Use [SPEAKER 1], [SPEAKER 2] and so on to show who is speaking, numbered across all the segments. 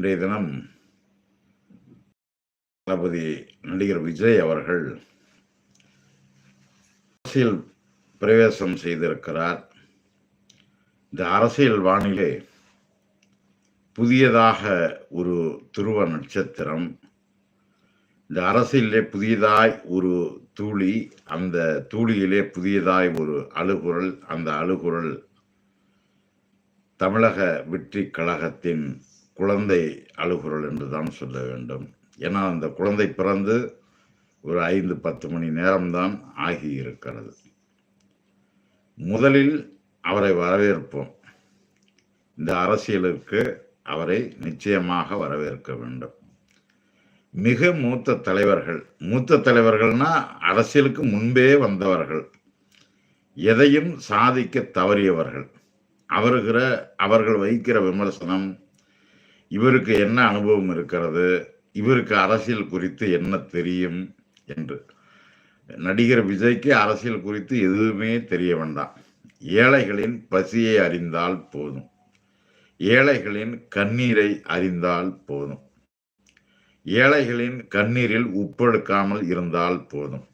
[SPEAKER 1] இன்றைய தினம் தளபதி நடிகர் விஜய் அவர்கள் அரசியல் பிரவேசம் செய்திருக்கிறார். இந்த அரசியல் வானிலை புதியதாக ஒரு துருவ நட்சத்திரம். இந்த அரசியலே புதியதாய் ஒரு தூளி அந்த தூளியிலே புதியதாய் ஒரு அழுகுரல் அந்த அழுகுரல் தமிழக வெற்றி கழகத்தின் குழந்தை அழுகுரல் என்று தான் சொல்ல வேண்டும். ஏன்னா அந்த குழந்தை பிறந்து ஒரு ஐந்து பத்து மணி நேரம்தான் ஆகி இருக்கிறது முதலில் அவரை வரவேற்போம். இந்த அரசியலுக்கு அவரை நிச்சயமாக வரவேற்க வேண்டும். மிக மூத்த தலைவர்கள் மூத்த தலைவர்கள்னா அரசியலுக்கு முன்பே வந்தவர்கள். எதையும் சாதிக்க தவறியவர்கள். அவர்கிற அவர்கள் வைக்கிற விமர்சனம் இவருக்கு என்ன அனுபவம் இருக்கிறது? இவருக்கு அரசியல் குறித்து என்ன தெரியும்? என்று. நடிகர் விஜய்க்கு அரசியல் குறித்து எதுவுமே தெரிய வேண்டாம். ஏழைகளின் பசியை அறிந்தால் போதும். ஏழைகளின் கண்ணீரை அறிந்தால் போதும். ஏழைகளின் கண்ணீரில் உப்பெடுக்காமல் இருந்தால் போதும்.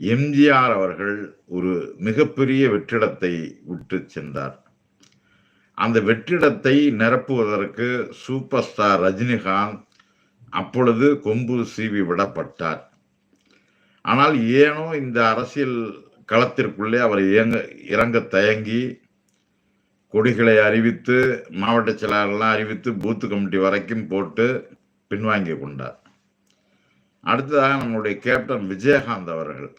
[SPEAKER 1] எம்ஜிஆர் அவர்கள் ஒரு மிகப்பெரிய வெற்றிடத்தை விட்டு சென்றார். அந்த வெற்றிடத்தை நிரப்புவதற்கு சூப்பர் ஸ்டார் ரஜினிகாந்த் அப்பொழுது கொம்பு சீவி விடப்பட்டார். ஆனால் ஏனோ இந்த அரசியல் களத்திற்குள்ளே அவர் இயங்க இறங்க தயங்கி கொடிகளை அறிவித்து மாவட்ட செயலாளர்லாம் அறிவித்து பூத்து கமிட்டி வரைக்கும் போட்டு பின்வாங்கி கொண்டார். அடுத்ததாக நம்மளுடைய கேப்டன் விஜயகாந்த் அவர்கள்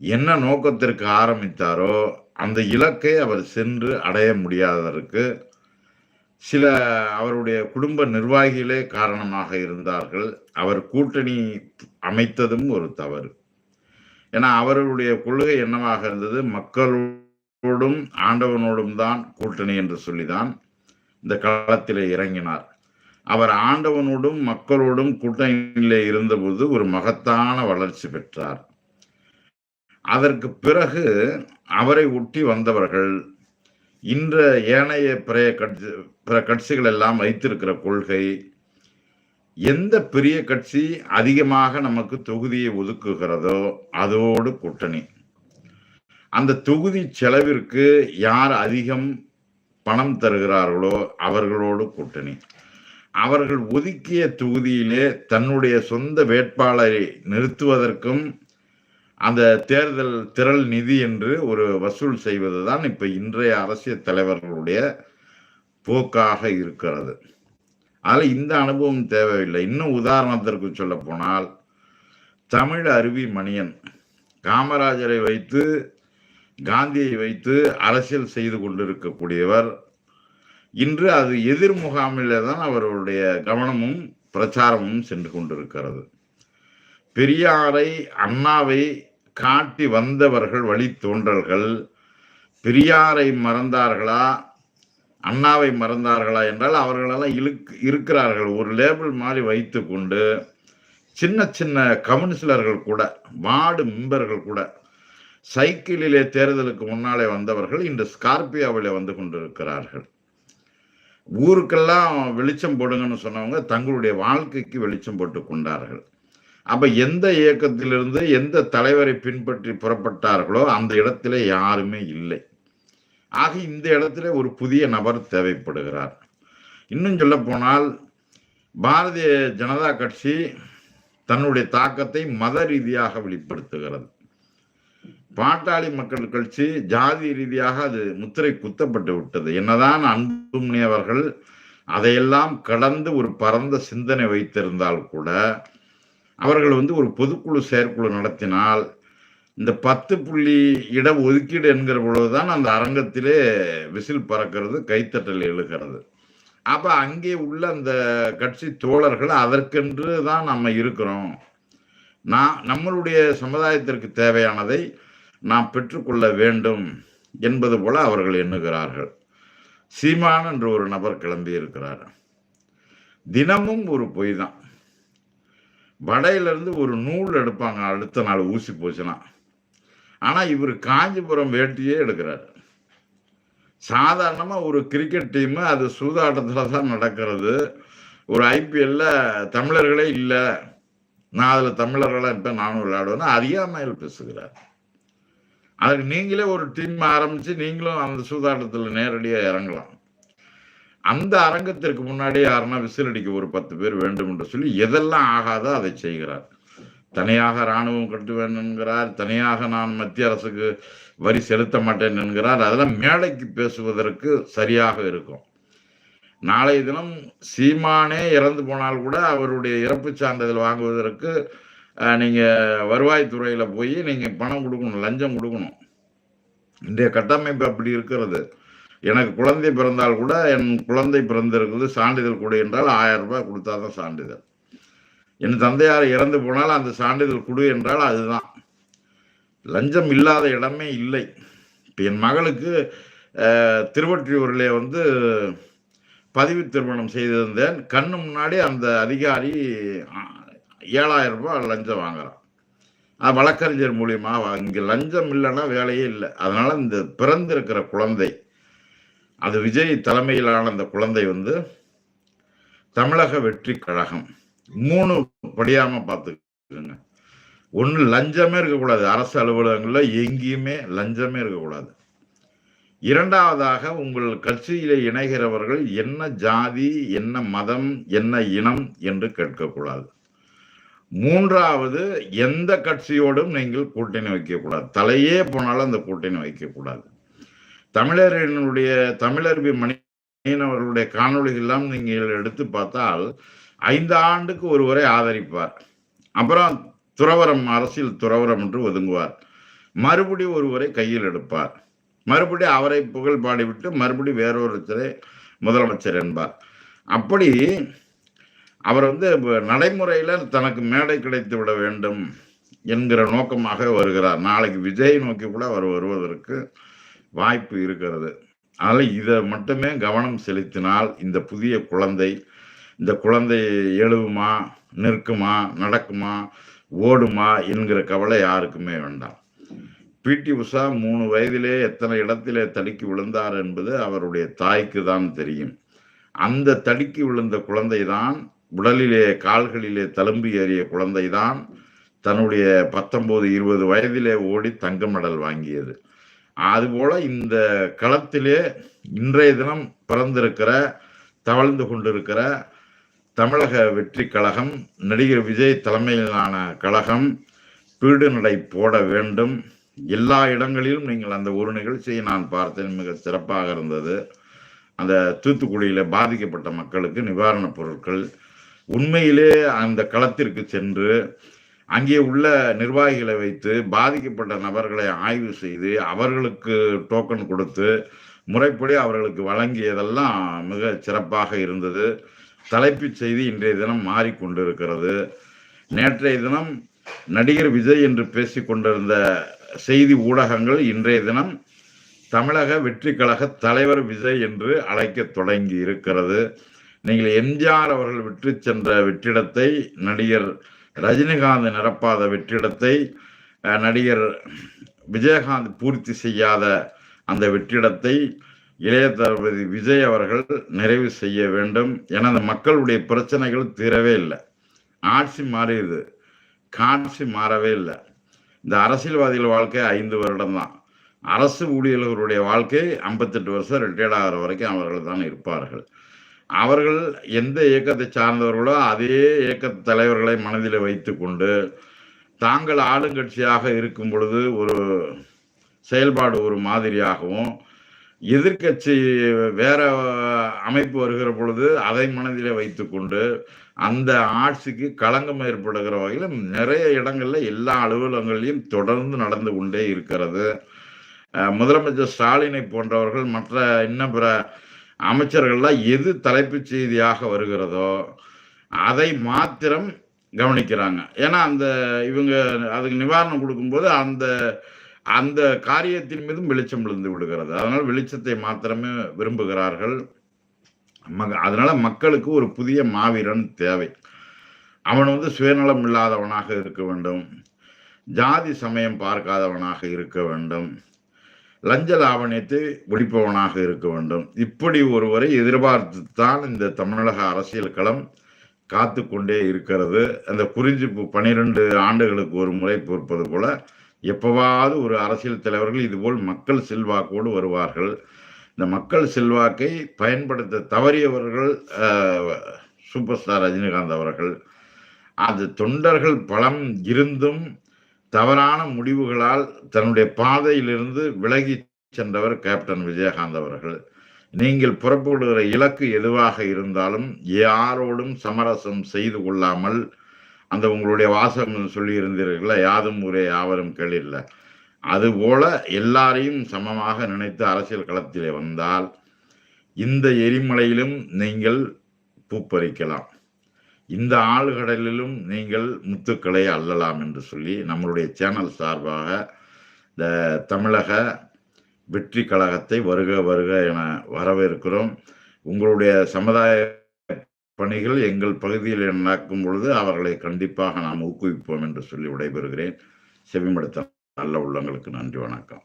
[SPEAKER 1] என்ன நோக்கத்திற்கு ஆரம்பித்தாரோ அந்த இலக்கை அவர் சென்று அடைய முடியாததற்கு சில அவருடைய குடும்ப நிர்வாகிகளே காரணமாக இருந்தார்கள். அவர் கூட்டணி அமைத்ததும் ஒரு தவறு. ஏன்னா அவர்களுடைய கொள்கை என்னவாக இருந்தது? மக்களோடும் ஆண்டவனோடும் தான் கூட்டணி என்று சொல்லிதான் இந்த களத்திலே இறங்கினார். அவர் ஆண்டவனோடும் மக்களோடும் கூட்டணியிலே இருந்தபோது ஒரு மகத்தான வளர்ச்சி பெற்றார். அதற்கு பிறகு அவரை ஒட்டி வந்தவர்கள் இன்ற ஏனைய பிற கட்சி பிற கட்சிகள் எல்லாம் வைத்திருக்கிற கொள்கை எந்த பெரிய கட்சி அதிகமாக நமக்கு தொகுதியை ஒதுக்குகிறதோ அதோடு கூட்டணி. அந்த தொகுதி செலவிற்கு யார் அதிகம் பணம் தருகிறார்களோ அவர்களோடு கூட்டணி. அவர்கள் ஒதுக்கிய தொகுதியிலே தன்னுடைய சொந்த வேட்பாளரை நிறுத்துவதற்கும் அந்த தேர்தல் திரள் நிதி என்று ஒரு வசூல் செய்வது தான் இப்போ இன்றைய அரசியல் தலைவர்களுடைய போக்காக இருக்கிறது. அதில் இந்த அனுபவம் தேவையில்லை. இன்னும் உதாரணத்திற்கு சொல்ல போனால் தமிழ் அருவி மணியன் காமராஜரை வைத்து காந்தியை வைத்து அரசியல் செய்து கொண்டிருக்கக்கூடியவர். இன்று அது எதிர் முகாமிலே தான் அவருடைய கவனமும் பிரச்சாரமும் சென்று கொண்டிருக்கிறது. பெரியாரை அண்ணாவை காட்டி வந்தவர்கள் வழி தோன்றல்கள் பெரியாரை மறந்தார்களா அண்ணாவை மறந்தார்களா என்றால் அவர்களெல்லாம் இழுக்கு இருக்கிறார்கள். ஒரு லேபிள் மாதிரி வைத்து கொண்டு சின்ன சின்ன கவுன்சிலர்கள் கூட வார்டு மெம்பர்கள் கூட சைக்கிளிலே தேர்தலுக்கு முன்னாலே வந்தவர்கள் இன்று ஸ்கார்பியோவில் வந்து கொண்டிருக்கிறார்கள். ஊருக்கெல்லாம் வெளிச்சம் போடுங்கன்னு சொன்னவங்க தங்களுடைய வாழ்க்கைக்கு வெளிச்சம் போட்டு கொண்டார்கள். அப்ப எந்த இயக்கத்திலிருந்து எந்த தலைவரை பின்பற்றி புறப்பட்டார்களோ அந்த இடத்துல யாருமே இல்லை. ஆக இந்த இடத்துல ஒரு புதிய நபர் தேவைப்படுகிறார். இன்னும் சொல்ல போனால் பாரதிய ஜனதா கட்சி தன்னுடைய தாக்கத்தை மத ரீதியாக வெளிப்படுத்துகிறது. பாட்டாளி மக்கள் கட்சி ஜாதி ரீதியாக அது முத்திரை குத்தப்பட்டு விட்டது. என்னதான் அன்புமணி அவர்கள் அதையெல்லாம் கடந்து ஒரு பரந்த சிந்தனை வைத்திருந்தால் கூட அவர்கள் வந்து ஒரு பொதுக்குழு செயற்குழு நடத்தினால் இந்த பத்து புள்ளி இட ஒதுக்கீடு என்கிற பொழுதுதான் அந்த அரங்கத்திலே விசில் பறக்கிறது கைத்தட்டல் எழுகிறது. அப்போ அங்கே உள்ள அந்த கட்சி தோழர்கள் அதற்கென்று தான் நம்ம இருக்கிறோம். நான் நம்மளுடைய சமுதாயத்திற்கு தேவையானதை நாம் பெற்றுக்கொள்ள வேண்டும் என்பது போல அவர்கள் எண்ணுகிறார்கள். சீமான் என்று ஒரு நபர் கிளம்பி இருக்கிறார் தினமும் ஒரு பொய் தான். வடையிலேருந்து ஒரு நூல் எடுப்பாங்க அடுத்த நாள் ஊசி போச்சுன்னா. ஆனால் இவர் காஞ்சிபுரம் வேட்டியே எடுக்கிறார். சாதாரணமாக ஒரு கிரிக்கெட் டீமு அது சூதாட்டத்தில் தான் நடக்கிறது. ஒரு ஐபிஎல்ல தமிழர்களே இல்லை. நான் அதில் தமிழர்களாக இருப்பேன் நானும் விளையாடுவேன்னு அறியாமையில் பேசுகிறார். அதுக்கு நீங்களே ஒரு டீம் ஆரம்பித்து நீங்களும் அந்த சூதாட்டத்தில் நேரடியாக இறங்கலாம். அந்த அரங்கத்திற்கு முன்னாடி யாருன்னா விசில் அடிக்க ஒரு பத்து பேர் வேண்டும் என்று சொல்லி எதெல்லாம் ஆகாதோ அதை செய்கிறார். தனியாக இராணுவம் கட்டுவேன் என்கிறார் தனியாக நான் மத்திய அரசுக்கு வரி செலுத்த மாட்டேன் என்கிறார். அதெல்லாம் மேடைக்கு பேசுவதற்கு சரியாக இருக்கும். நாளைய தினம் சீமானே இறந்து போனால் கூட அவருடைய இறப்பு சான்றிதழ் வாங்குவதற்கு நீங்கள் வருவாய்த்துறையில் போய் நீங்கள் பணம் கொடுக்கணும் லஞ்சம் கொடுக்கணும். இன்றைய கட்டமைப்பு அப்படி இருக்கிறது. எனக்கு குழந்தை பிறந்தால் கூட என் குழந்தை பிறந்திருக்கிறது சான்றிதழ் கொடு என்றால் ஆயிரம் ரூபாய் கொடுத்தாதான் சான்றிதழ். என் தந்தையார் இறந்து போனால் அந்த சான்றிதழ் கொடு என்றால் அதுதான். லஞ்சம் இல்லாத இடமே இல்லை. இப்போ என் மகளுக்கு திருவற்றியூரிலே வந்து பதிவு திருமணம் செய்திருந்தேன். கண்ணு முன்னாடி அந்த அதிகாரி ஏழாயிரம் ரூபாய் லஞ்சம் வாங்குறான். அது வழக்கறிஞர் மூலியமாக இங்கே லஞ்சம் இல்லைன்னா வேலையே இல்லை. அதனால் இந்த பிறந்திருக்கிற குழந்தை அது விஜய் தலைமையிலான அந்த குழந்தை வந்து தமிழக வெற்றி கழகம். மூணு படியாம பார்த்துக்கோங்க ஒன்று லஞ்சமே இருக்கக்கூடாது. அரசு அலுவலகங்களில் எங்கேயுமே லஞ்சமே இருக்கக்கூடாது. இரண்டாவதாக உங்கள் கட்சியிலே இணைகிறவர்கள் என்ன ஜாதி என்ன மதம் என்ன இனம் என்று கேட்கக்கூடாது. மூன்றாவது எந்த கட்சியோடும் நீங்கள் கூட்டணி வைக்கக்கூடாது. தலையே போனாலும் அந்த கூட்டணி வைக்கக்கூடாது. தமிழர்களுடைய தமிழர்பி மணியினவர்களுடைய காணொளிகள் எல்லாம் நீங்கள் எடுத்து பார்த்தால் ஐந்து ஆண்டுக்கு ஒருவரை ஆதரிப்பார். அப்புறம் துறவரம் அரசியல் துறவரம் என்று ஒதுங்குவார். மறுபடி ஒருவரை கையில் எடுப்பார். மறுபடி அவரை புகழ் பாடிவிட்டு மறுபடி வேறொருத்தரை முதலமைச்சர் என்பார். அப்படி அவர் வந்து நடைமுறையில் தனக்கு மேடை கிடைத்து விட வேண்டும் என்கிற நோக்கமாக வருகிறார். நாளைக்கு விஜய் நோக்கி கூட அவர் வருவதற்கு வாய்ப்பு இருக்கிறது. அதனால் இதை மட்டுமே கவனம் செலுத்தினால் இந்த புதிய குழந்தை இந்த குழந்தை எழுவுமா நிற்குமா நடக்குமா ஓடுமா என்கிற கவலை யாருக்குமே வேண்டாம். பிடி உஷா மூணு வயதிலே எத்தனை இடத்திலே தடுக்கி விழுந்தார் என்பது அவருடைய தாய்க்கு தான் தெரியும். அந்த தடுக்கி விழுந்த குழந்தை தான் உடலிலே கால்களிலே தழும்பி ஏறிய குழந்தை தான் தன்னுடைய பத்தொன்பது இருபது வயதிலே ஓடி தங்க மெடல் வாங்கியது. அதுபோல இந்த களத்திலே இன்றைய தினம் பிறந்திருக்கிற தவழ்ந்து கொண்டிருக்கிற தமிழக வெற்றி கழகம் நடிகர் விஜய் தலைமையிலான கழகம் பீடு நடை போட வேண்டும். எல்லா இடங்களிலும் நீங்கள் அந்த ஒரு நிகழ்ச்சியை நான் பார்த்தேன். மிக சிறப்பாக இருந்தது. அந்த தூத்துக்குடியில் பாதிக்கப்பட்ட மக்களுக்கு நிவாரணப் பொருட்கள். உண்மையிலே அந்த களத்திற்கு சென்று அங்கே உள்ள நிர்வாகிகளை வைத்து பாதிக்கப்பட்ட நபர்களை ஆய்வு செய்து அவர்களுக்கு டோக்கன் கொடுத்து முறைப்படி அவர்களுக்கு வழங்கியதெல்லாம் மிக சிறப்பாக இருந்தது. தலைப்புச் செய்தி இன்றைய தினம் மாறிக்கொண்டிருக்கிறது. நேற்றைய தினம் நடிகர் விஜய் என்று பேசி கொண்டிருந்த செய்தி ஊடகங்கள் இன்றைய தினம் தமிழக வெற்றி கழக தலைவர் விஜய் என்று அழைக்க தொடங்கி இருக்கிறது. நீங்கள் எம்ஜிஆர் அவர்கள் விற்று சென்ற வெற்றிடத்தை நடிகர் ரஜினிகாந்த் நிரப்பாத வெற்றிடத்தை நடிகர் விஜயகாந்த் பூர்த்தி செய்யாத அந்த வெற்றிடத்தை இளைய தளபதி விஜய் அவர்கள் நிறைவு செய்ய வேண்டும் என அந்த மக்களுடைய பிரச்சனைகள் தீரவே இல்லை. ஆட்சி மாறியது காட்சி மாறவே இல்லை. இந்த அரசியல்வாதிகள் வாழ்க்கை ஐந்து வருடம் தான் அரசு ஊழியர்களுடைய வாழ்க்கை ஐம்பத்தெட்டு வருஷம் ரிட்டையர்ட் ஆகிற வரைக்கும் அவர்கள் தான் இருப்பார்கள். அவர்கள் எந்த இயக்கத்தை சார்ந்தவர்களோ அதே இயக்க தலைவர்களை மனதில் வைத்துக்கொண்டு தாங்கள் ஆளுங்கட்சியாக இருக்கும் பொழுது ஒரு செயல்பாடு ஒரு மாதிரியாகவும் எதிர்க்கட்சி வேற அமைப்பு வருகிற பொழுது அதை மனதிலே வைத்துக்கொண்டு அந்த ஆட்சிக்கு களங்கம் ஏற்படுகிற வகையில் நிறைய இடங்களில் எல்லா அலுவலகங்களிலும் தொடர்ந்து நடந்து கொண்டே இருக்கிறது. முதலமைச்சர் ஸ்டாலினை போன்றவர்கள் மற்ற இன்னும் பிற அமைச்சர்கள்லாம் எது தலைப்புச் செய்தியாக வருகிறதோ அதை மாத்திரம் கவனிக்கிறாங்க. ஏன்னா அந்த இவங்க அதுக்கு நிவாரணம் கொடுக்கும்போது அந்த அந்த காரியத்தின் மீதும் வெளிச்சம் விழுந்து விடுகிறது. அதனால் வெளிச்சத்தை மாத்திரமே விரும்புகிறார்கள். மக- அதனால மக்களுக்கு ஒரு புதிய மாவீரன் தேவை. அவன் வந்து சுயநலம் இல்லாதவனாக இருக்க வேண்டும். ஜாதி சமயம் பார்க்காதவனாக இருக்க வேண்டும். லஞ்ச லாவணியத்தை ஒழிப்பவனாக இருக்க வேண்டும். இப்படி ஒருவரை எதிர்பார்த்துத்தான் இந்த தமிழக அரசியல் களம் காத்து கொண்டே இருக்கிறது. அந்த குறிஞ்சி பனிரெண்டு ஆண்டுகளுக்கு ஒரு முறை பொறுப்பது போல எப்பவாவது ஒரு அரசியல் தலைவர்கள் இதுபோல் மக்கள் செல்வாக்கோடு வருவார்கள். இந்த மக்கள் செல்வாக்கை பயன்படுத்த தவறியவர்கள் சூப்பர் ஸ்டார் ரஜினிகாந்த் அவர்கள். அது தொண்டர்கள் பலம் இருந்தும் தவறான முடிவுகளால் தன்னுடைய பாதையிலிருந்து விலகி சென்றவர் கேப்டன் விஜயகாந்த் அவர்கள். நீங்கள் புறப்படுகிற இலக்கு எதுவாக இருந்தாலும் யாரோடும் சமரசம் செய்து கொள்ளாமல் அந்த உங்களுடைய வாசகம் சொல்லியிருந்தீர்கள யாதும் ஊரே யாவரும் கேளில்ல. அதுபோல எல்லாரையும் சமமாக நினைத்து அரசியல் களத்திலே வந்தால் இந்த எரிமலையிலும் நீங்கள் பூப்பறிக்கலாம். இந்த ஆழ்கடலிலும் நீங்கள் முத்துக்களை அள்ளலாம் என்று சொல்லி நம்மளுடைய சேனல் சார்பாக இந்த தமிழக வெற்றி கழகத்தை வருக வருக என வரவேற்கிறோம். உங்களுடைய சமுதாய பணிகள் எங்கள் பகுதியில் நடக்கும் பொழுது அவர்களை கண்டிப்பாக நாம் ஊக்குவிப்போம் என்று சொல்லி விடைபெறுகிறேன். செவிமடுத்த நல்ல உள்ளங்களுக்கு நன்றி வணக்கம்.